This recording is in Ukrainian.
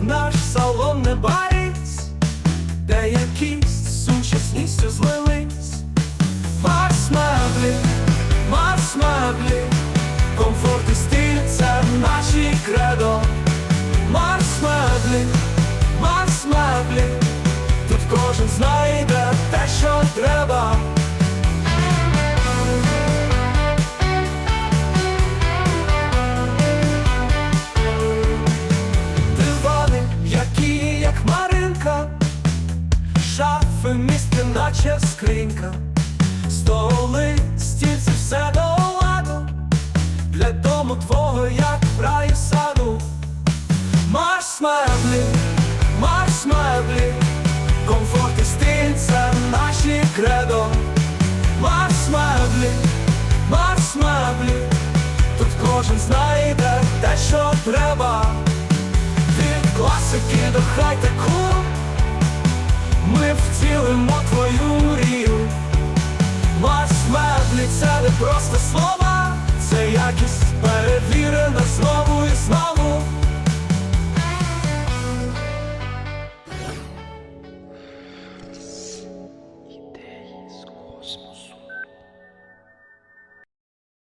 в наш салон не баріць, де якісь сучасністю злились. Марс меблі, Марс меблі, комфорт і стиль це наші кредо. Марс меблі, Марс тут кожен знайде те, що треба. Шафи місце, наче скринька, столи, стільці, все до ладу, для дому твого, як в раю саду. Марс меблі, Марс меблі, комфорт і стиль це наші кредо. Марс меблі, Марс меблі, тут кожен знайде те, що треба. Від класики до хай-теку Ми втілимо твою мрію. Вас меблі це не просто слово